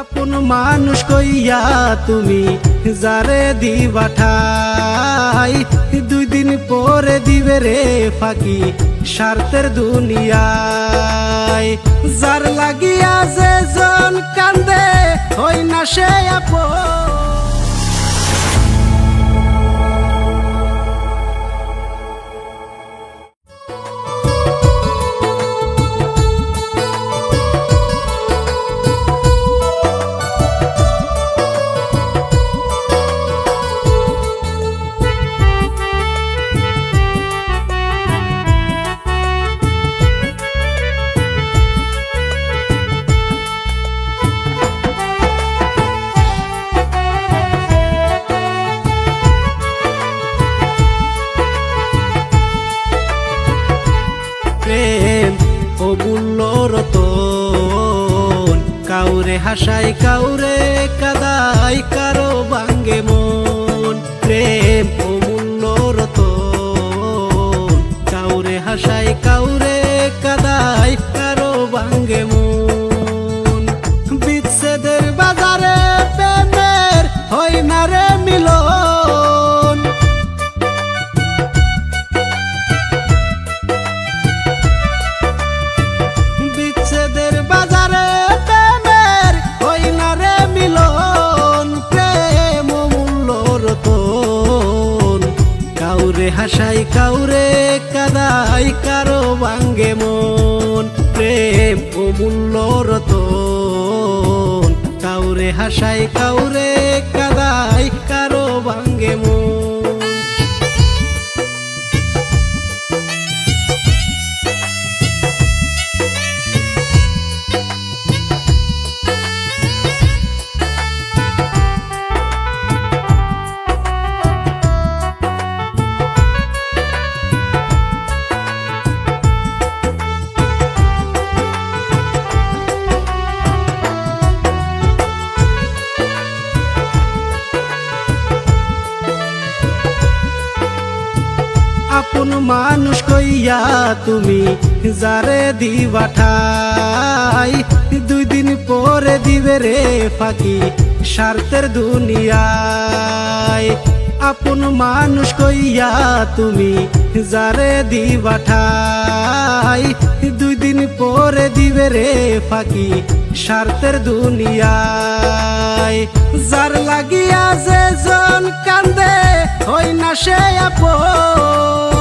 আপন মানুষ কইয়া তুমি যারে দিবা ঠাই, দুই দিন পরে দিবে রে ফাঁকি স্বার্থের দুনিয়ায়। যার লাগিয়া যে জন কান্দে হই না সে আপন। অমূল্য রতন। কাউরে হাসাই কাউরে কাদাই কারও বাঙ্গে মন। হাসাই কাউরে, কাদাই কারও বাঙ্গে মন। প্রেম অমূল্য রতন কাউরে হাসাই কাউরে, কাদাই কারও বাঙ্গে মন। আপন মানুষ কইয়া তুমি যারে দিবা ঠাই, দুই দিন পরে দিবে রে ফাঁকি স্বার্থের দুনিয়ায়। আপন মানুষ কইয়া তুমি যারে দিবা ঠাই, দুই দিন পরে দিবে রে ফাঁকি স্বার্থের দুনিয়ায়। যার লাগিয়া যে জন কান্দে হই না সে আপন।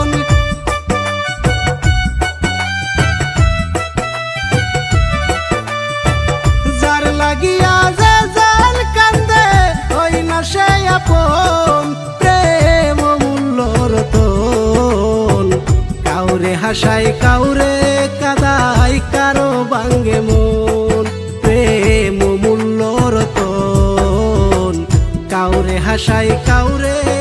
কাউরে হাসাই কাউরে কাদাই কারও বাঙ্গে মন। প্রেম মূল্য রতন কাউরে হাসাই কাউরে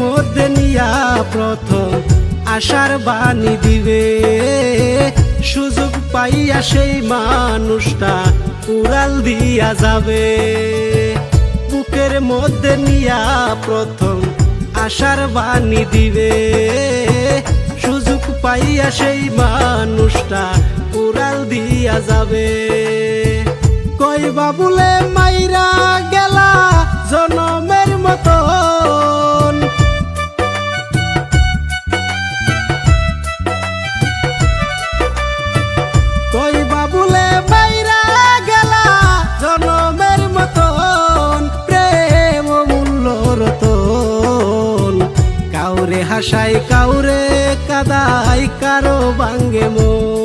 মধ্যে নিয়া প্রথম আশার বাণী দিবে। সুযোগ পাইয়া সেই মানুষটা উড়াল দিয়া যাবে। বুকের মধ্যে নিয়া প্রথম আশার বাণী দিবে। সুযোগ পাইয়া সেই মানুষটা উড়াল দিয়া যাবে। কই বাবুলে মাইরা গেলা হাসাই কাউরে কাদাই কারও বাঙ্গে মন।